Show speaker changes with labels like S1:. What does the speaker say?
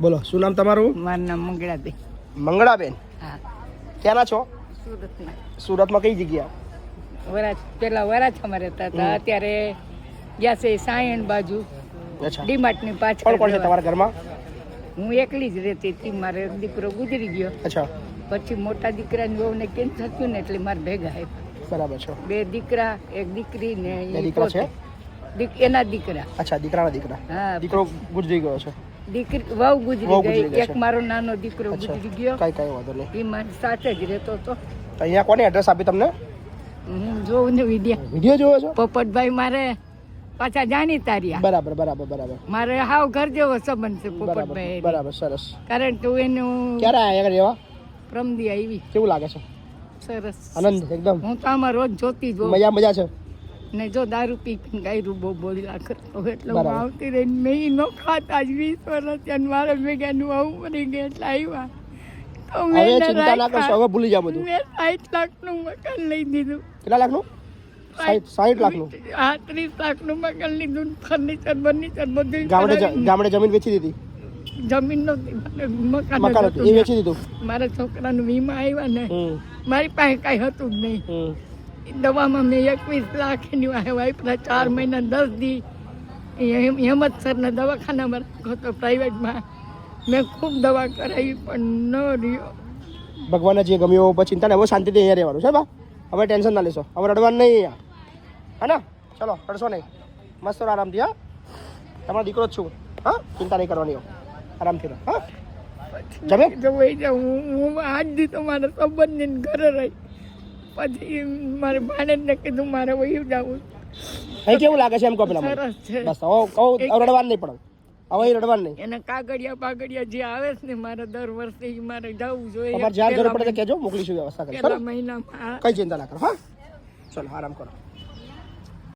S1: બોલો શું નામ તમારું?
S2: મારું નામ મંગળાબેન.
S1: મંગળાબેન?
S2: હા.
S1: ક્યાંના છો?
S2: સુરતમાં.
S1: સુરતમાં કઈ જગ્યા?
S2: વરાછ પેલા વરાછામાં રહેતા હતા. અત્યારે ગયા છે સાયણ બાજુ. ડીમાર્ટની પાછળ
S1: કોણ છે તમારા ઘરમાં?
S2: હું એકલી જ રહેતી હતી. મારે દીકરો ગુજરી ગયો.
S1: અચ્છા.
S2: પછી મોટા દીકરાની વહુને કેન્સર થયું ને એટલે મારે ભેગા આવ્યા
S1: બરાબર છે.
S2: બે દીકરા એક દીકરી ને
S1: દીકરા છે?
S2: એના દીકરા.
S1: અચ્છા દીકરાના દીકરા.
S2: હા.
S1: દીકરો ગુજરી ગયો છે.
S2: દીકરી વહુ ગુજરી ગઈ. એક મારો નાનો દીકરો ગુજરી ગયો.
S1: કઈ કઈ વાંધો નહીં.
S2: એ મારી સાથે જ રહેતો હતો.
S1: તો અહીંયા કોને એડ્રેસ આપી તમને?
S2: હું જોઉં ને વીડિયો.
S1: વીડિયો જોવો છો?
S2: પોપટભાઈ મારે પાછા જાણી રહ્યા
S1: બરાબર બરાબર બરાબર.
S2: મારે હાવ ઘર જેવો સંબંધ છે પોપટભાઈ
S1: બરાબર સરસ.
S2: કારણ કે હું એનું
S1: ક્યારે આયા રહેવા?
S2: પ્રમદી આવી.
S1: કેવું લાગે છે?
S2: સરસ.
S1: આનંદ એકદમ.
S2: હું તો આમાં રોજ જોતી જોઉં
S1: મજા મજા છે?
S2: ને જો દારૂ પી પીને ગાયરું બહુ બોલ્યા કરતો એટલે હું. આવતી રહીને મેં ન ખાતા જ વીસ વર્ષ ને મારા ભેગાનું આવું મરી ગયા એટલે આવ્યા તો મેં
S1: ચિંતા ના કરશો હવે ભૂલી જાવ બધું.
S2: મેં સાઠ લાખનું મકાન લઈ દીધું.
S1: કેટલા લાખનું? સાઠ લાખનું.
S2: હા ત્રીસ લાખનું મકાન લીધું ફર્નિચર બર્નિચર બધું
S1: ગામડે ગામડે જમીન વેચી દીધી?
S2: જમીન નો મકાન
S1: મકાન એ વેચી દીધું?
S2: મારા છોકરાનું વીમા આવ્યા ને. મારી પાસે કાંઈ હતું જ નહીં. દવામાં મેં એકવીસ લાખ એની વાપરા ચાર મહિના દસ દી. હેમ- હેમંતસરના દવાખાનામાં રાખ્યો હતો પ્રાઇવેટમાં. મેં ખૂબ દવા કરાવી પણ ન રહ્યો.
S1: ભગવાનને જે ગમ્યો પછી ચિંતા નહીં હવે શાંતિથી અહીંયા રહેવાનું છે બા? હવે ટેન્શન ના લેશો. હવે રડવાનું નહીં અહીંયા. હા ને? ચલો રડશો નહીં. મસ્ત આરામથી હા? તમારો દીકરો જ છું. હા? ચિંતા નહીં કરવાની હો આરામથી રહો હા? જમે
S2: જવું હું આજ દી તમારા મારા સંબંધને ઘરે રહી. પછી મારે ભાણેજને કીધું મારે વહી જવું.
S1: અહીં કેવું લાગે છે એમ કહો પેલા
S2: સરસ છે.
S1: બસ હવે કહું હવે રડવાનું નહીં પણ. હવે રડવાનું નહીં.
S2: એને કાગળિયા બાગળિયા જે આવે છે ને મારે દર વર્ષે મારે જવું જોઈએ.
S1: તમારે જ્યાં જરૂર પડે તો કહેજો મોકલીશું વ્યવસ્થા કરી.
S2: મહિનામાં
S1: કઈ ચિંતા ના કરો હા? ચલો આરામ કરો.